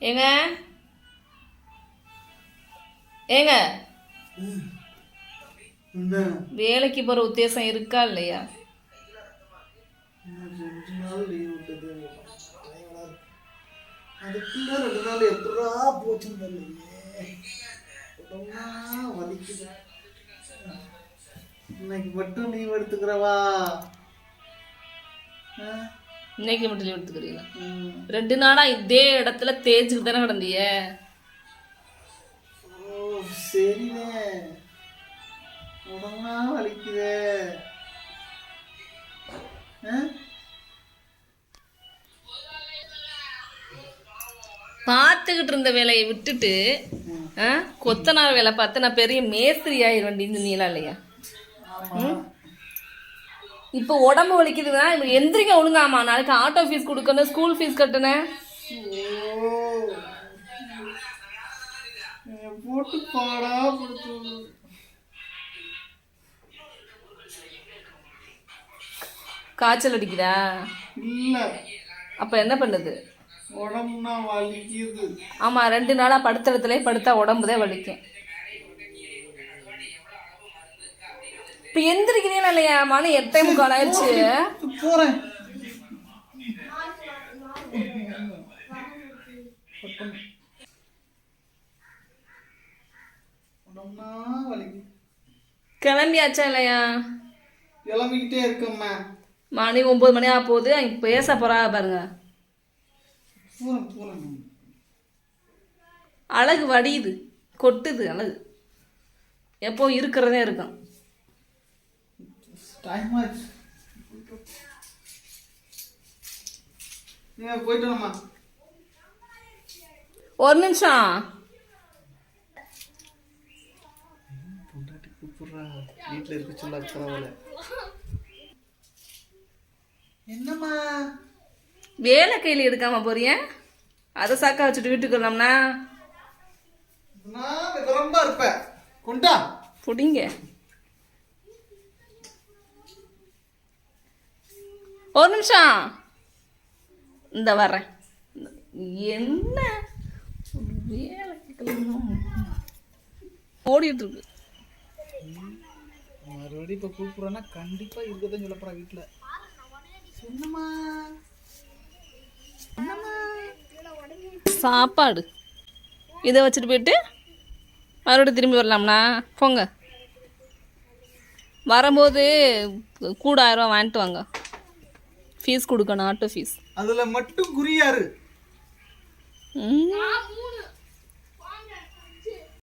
ஏங்க? ஏங்க? என்ன வேலைக்கு போகிற உத்தேசம் இருக்கா இல்லையா? இன்னும் ரெண்டு அதுக்குள்ள ரெண்டு நாள் எப்படா போச்சுன்னு தெரியலையே உடம்பா வலிக்குது இன்னைக்கு மட்டும் லீவ் எடுத்துக்கிறவா? ஆ? இன்னைக்கு மட்டும் leave எடுத்துக்கிறீங்களா. ரெண்டு நாளா இதே இடத்துல தேய்ச்சிட்டு தானே கிடந்திய ஓ சரிண்ணே. உடம்பா வலிக்குதே. ஆ? பார்த்துக்கிட்டு இருந்த வேலையை விட்டுட்டு கொத்தனார் வேலை பார்த்து நான் பெரிய மேஸ்திரி ஆயிடுவேன் நீங்களா இல்லையா? இப்போ உடம்பு வலிக்குதுன்னா இப்ப எந்திரிக்க ஒழுங்காமா நாளைக்கு ஆட்டோ ஃபீஸ் கொடுக்கணும் ஸ்கூல் ஃபீஸ் கட்டணும். போட்டு பாடா காய்ச்சல் அடிக்குதா? இல்ல. அப்போ என்ன பண்ணுது? உடம்புனா வலிக்குது. ஆமா ரெண்டு நாளா படுத்த இடத்துல படுத்தா உடம்பு தான் வலிக்கும். இப்போ எந்திரிக்கிறீங்களா இல்லையா? மணி எட்டே முக்கால் ஆயிடுச்சு. போறேன். கிளம்பியாச்சா இல்லையா? கிளம்பிக்கிட்டே இருக்கம்மா. மணி ஒன்பது மணி ஆக போகுது. அங்க பேச போறா பாருங்க. அழகு வடியுது. கொட்டுது அழகு. எப்போ இருக்கிறதே இருக்கும். டைம் ஆச்சு ஏன் போயிட்டு வரமா ஒரு நிமிஷம் வீட்டில் இருக்க சொல்ல பரவாயில்ல என்னம்மா? வேலை கையில் எடுக்காம போறிய? அதை சாக்கா வச்சுட்டு வீட்டுக்கு வரலாம்னா? நான் விவரமா இருப்பேன். கொண்டா. புடிங்க. ஒரு நிமிஷம். இந்த வர்றேன். என்ன? ஓடிட்டு இருக்கு மறுபடியும் இப்போ கூப்பிடுறேன்னா கண்டிப்பாக இருக்கதான் சொல்ல போகிறா வீட்டில் சாப்பாடு. இதை வச்சுட்டு போயிட்டு மறுபடியும் திரும்பி வரலாம்னா? போங்க. வரும்போது கூட ஆயிரம் வாங்கிட்டு வாங்க. ஃபீஸ் கொடுக்கணும் ஆட்டோ ஃபீஸ் அதில் மட்டும் குறியாரு.